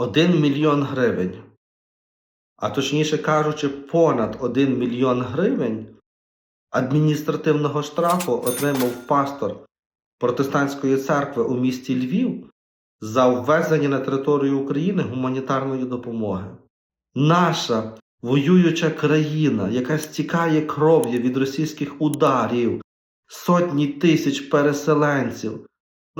1 мільйон гривень, а точніше кажучи, понад 1 мільйон гривень адміністративного штрафу отримав пастор протестантської церкви у місті Львів за ввезення на територію України гуманітарної допомоги. Наша воююча країна, яка стікає кров'ю від російських ударів, сотні тисяч переселенців,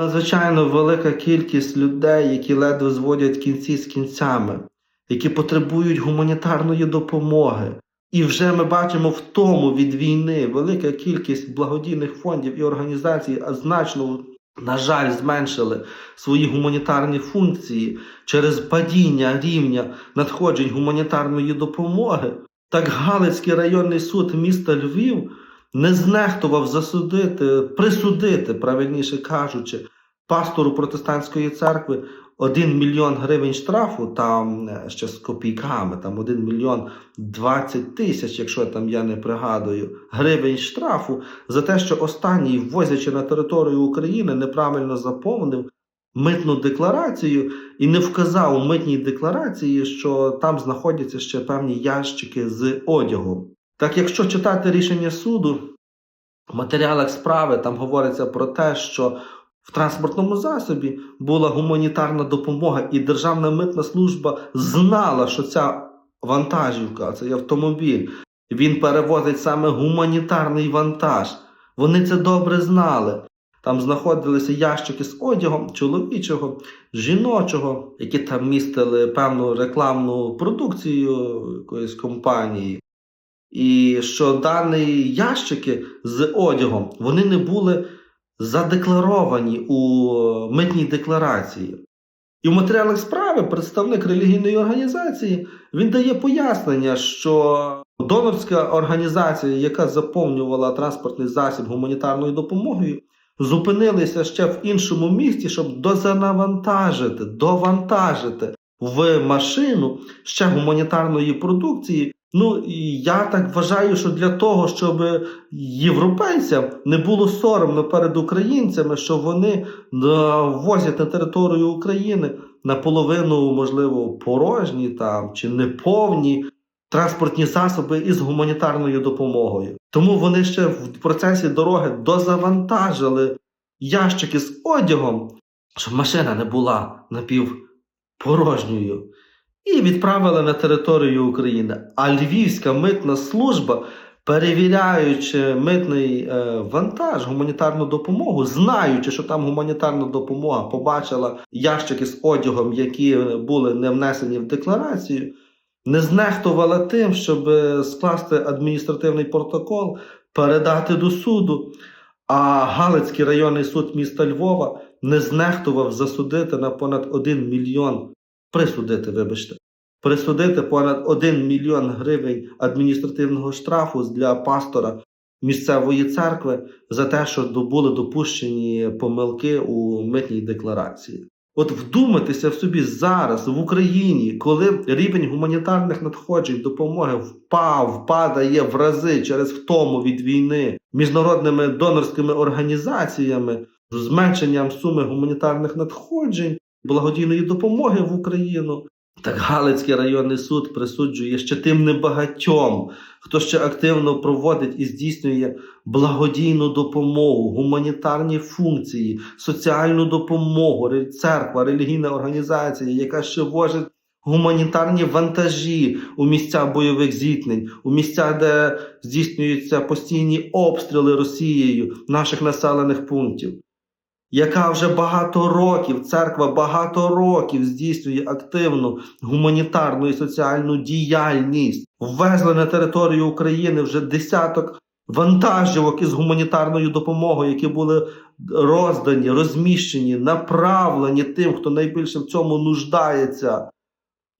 надзвичайно велика кількість людей, які ледве зводять кінці з кінцями, які потребують гуманітарної допомоги. І вже ми бачимо в тому від війни велика кількість благодійних фондів і організацій значно, на жаль, зменшили свої гуманітарні функції через падіння рівня надходжень гуманітарної допомоги. Так Галицький районний суд міста Львів не знехтував засудити, присудити, правильніше кажучи, пастору протестантської церкви 1 мільйон гривень штрафу, там е, ще з копійками, там 1 мільйон 20 тисяч, якщо там я не пригадую, гривень штрафу за те, що останній, ввозячи на територію України, неправильно заповнив митну декларацію і не вказав у митній декларації, що там знаходяться ще певні ящики з одягом. Так, якщо читати рішення суду, в матеріалах справи там говориться про те, що в транспортному засобі була гуманітарна допомога, і Державна митна служба знала, що ця вантажівка, цей автомобіль, він перевозить саме гуманітарний вантаж. Вони це добре знали. Там знаходилися ящики з одягом чоловічого, жіночого, які там містили певну рекламну продукцію якоїсь компанії. І що дані ящики з одягом вони не були задекларовані у митній декларації. І в матеріалах справи представник релігійної організації він дає пояснення, що донорська організація, яка заповнювала транспортний засіб гуманітарною допомогою, зупинилися ще в іншому місті, щоб дозанавантажити, довантажити в машину ще гуманітарної продукції. Ну я так вважаю, що для того, щоб європейцям не було соромно перед українцями, що вони е, возять на територію України наполовину, можливо, порожні там чи неповні транспортні засоби із гуманітарною допомогою. Тому вони ще в процесі дороги дозавантажили ящики з одягом, щоб машина не була напівпорожньою. І відправили на територію України. А Львівська митна служба, перевіряючи митний е, вантаж, гуманітарну допомогу, знаючи, що там гуманітарна допомога, побачила ящики з одягом, які були не внесені в декларацію, не знехтувала тим, щоб скласти адміністративний протокол, передати до суду. А Галицький районний суд міста Львова не знехтував засудити на понад 1 мільйон присудити, вибачте, присудити понад 1 мільйон гривень адміністративного штрафу для пастора місцевої церкви за те, що були допущені помилки у митній декларації. От вдумайтеся в собі зараз в Україні, коли рівень гуманітарних надходжень допомоги впав, падає в рази через втому від війни міжнародними донорськими організаціями, зменшенням суми гуманітарних надходжень благодійної допомоги в Україну. Так Галицький районний суд присуджує ще тим небагатьом, хто ще активно проводить і здійснює благодійну допомогу, гуманітарні функції, соціальну допомогу, церква, релігійна організація, яка ще возить гуманітарні вантажі у місця бойових зіткнень, у місця, де здійснюються постійні обстріли Росією наших населених пунктів яка вже багато років, церква багато років здійснює активну гуманітарну і соціальну діяльність, ввезли на територію України вже десяток вантажівок із гуманітарною допомогою, які були роздані, розміщені, направлені тим, хто найбільше в цьому нуждається.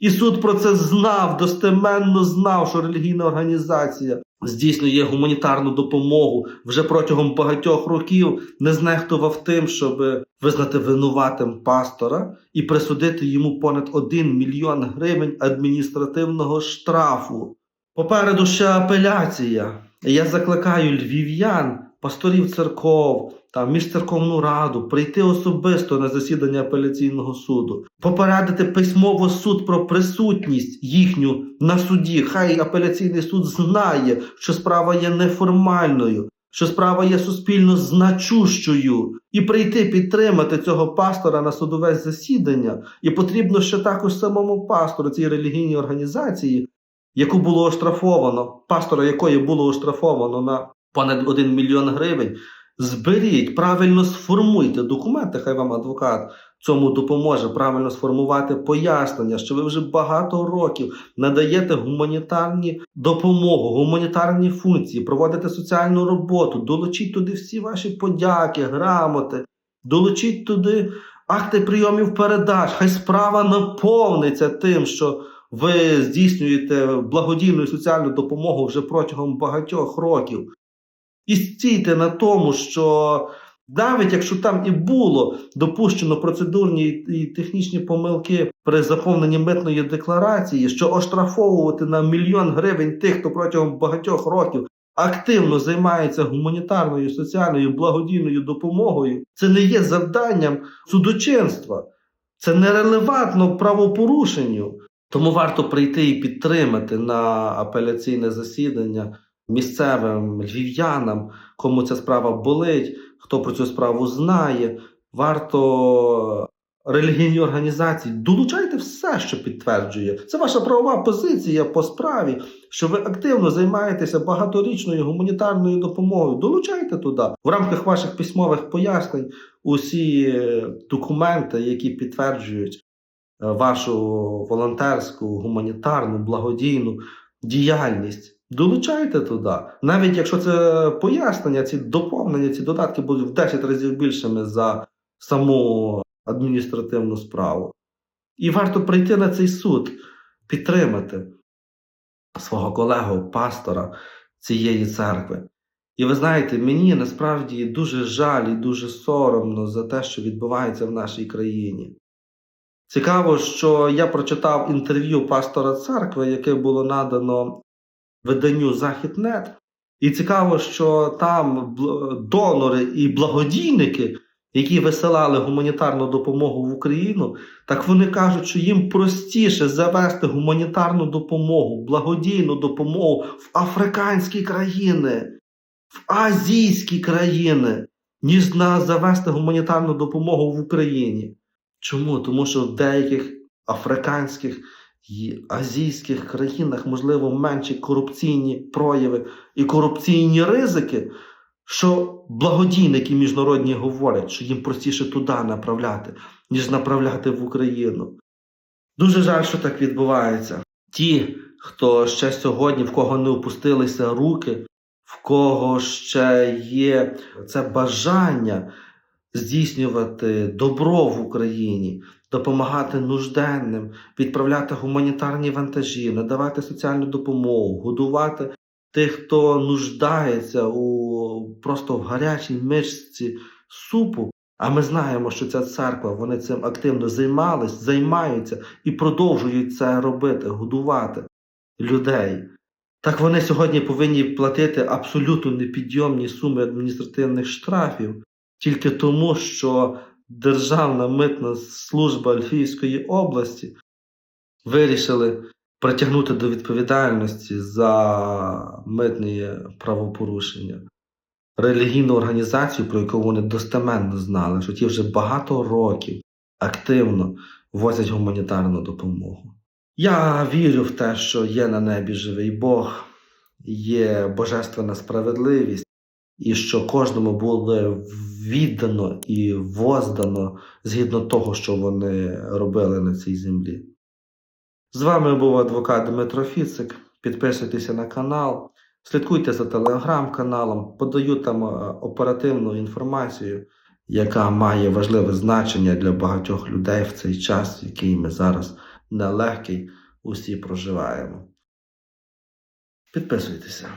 І суд про це знав, достеменно знав, що релігійна організація здійснює гуманітарну допомогу вже протягом багатьох років, не знехтував тим, щоб визнати винуватим пастора і присудити йому понад 1 мільйон гривень адміністративного штрафу. Попереду ще апеляція. Я закликаю львів'ян, пасторів церков, там міжцерковну раду, прийти особисто на засідання апеляційного суду, попередити письмово суд про присутність їхню на суді. Хай апеляційний суд знає, що справа є неформальною, що справа є суспільно значущою, і прийти підтримати цього пастора на судове засідання. І потрібно ще також самому пастору цій релігійній організації, яку було оштрафовано, пастора якої було оштрафовано на понад 1 мільйон гривень. Зберіть, правильно сформуйте документи, хай вам адвокат цьому допоможе правильно сформувати пояснення, що ви вже багато років надаєте гуманітарні допомогу, гуманітарні функції, проводите соціальну роботу, долучіть туди всі ваші подяки, грамоти, долучіть туди акти прийомів передач. Хай справа наповниться тим, що ви здійснюєте благодійну соціальну допомогу вже протягом багатьох років. І стійте на тому, що навіть якщо там і було допущено процедурні і технічні помилки при заповненні митної декларації, що оштрафовувати на мільйон гривень тих, хто протягом багатьох років активно займається гуманітарною, соціальною, благодійною допомогою, це не є завданням судочинства, це нерелевантно правопорушенню. Тому варто прийти і підтримати на апеляційне засідання місцевим львів'янам, кому ця справа болить, хто про цю справу знає. Варто релігійні організації долучайте все, що підтверджує. Це ваша правова позиція по справі, що ви активно займаєтеся багаторічною гуманітарною допомогою. Долучайте туди в рамках ваших письмових пояснень усі документи, які підтверджують е, вашу волонтерську, гуманітарну, благодійну діяльність. Долучайте туди. Навіть якщо це пояснення, ці доповнення, ці додатки будуть в 10 разів більшими за саму адміністративну справу. І варто прийти на цей суд, підтримати свого колегу, пастора цієї церкви. І ви знаєте, мені насправді дуже жаль і дуже соромно за те, що відбувається в нашій країні. Цікаво, що я прочитав інтерв'ю пастора церкви, яке було надано виданню Західнет. І цікаво, що там донори і благодійники, які висилали гуманітарну допомогу в Україну, так вони кажуть, що їм простіше завести гуманітарну допомогу, благодійну допомогу в африканські країни, в азійські країни, ніж на завести гуманітарну допомогу в Україні. Чому? Тому що в деяких африканських і азійських країнах, можливо, менші корупційні прояви і корупційні ризики, що благодійники міжнародні говорять, що їм простіше туди направляти, ніж направляти в Україну. Дуже жаль, що так відбувається. Ті, хто ще сьогодні, в кого не опустилися руки, в кого ще є це бажання здійснювати добро в Україні, допомагати нужденним, відправляти гуманітарні вантажі, надавати соціальну допомогу, годувати тих, хто нуждається у просто в гарячій мишці супу. А ми знаємо, що ця церква вони цим активно займались, займаються і продовжують це робити, годувати людей. Так вони сьогодні повинні платити абсолютно непідйомні суми адміністративних штрафів тільки тому, що Державна митна служба Львівської області вирішили притягнути до відповідальності за митні правопорушення релігійну організацію, про яку вони достеменно знали, що ті вже багато років активно возять гуманітарну допомогу. Я вірю в те, що є на небі живий Бог, є божественна справедливість і що кожному буде віддано і воздано згідно того, що вони робили на цій землі. З вами був адвокат Дмитро Фіцик. Підписуйтеся на канал, слідкуйте за телеграм-каналом, подаю там е, оперативну інформацію, яка має важливе значення для багатьох людей в цей час, який ми зараз нелегкий усі проживаємо. Підписуйтеся.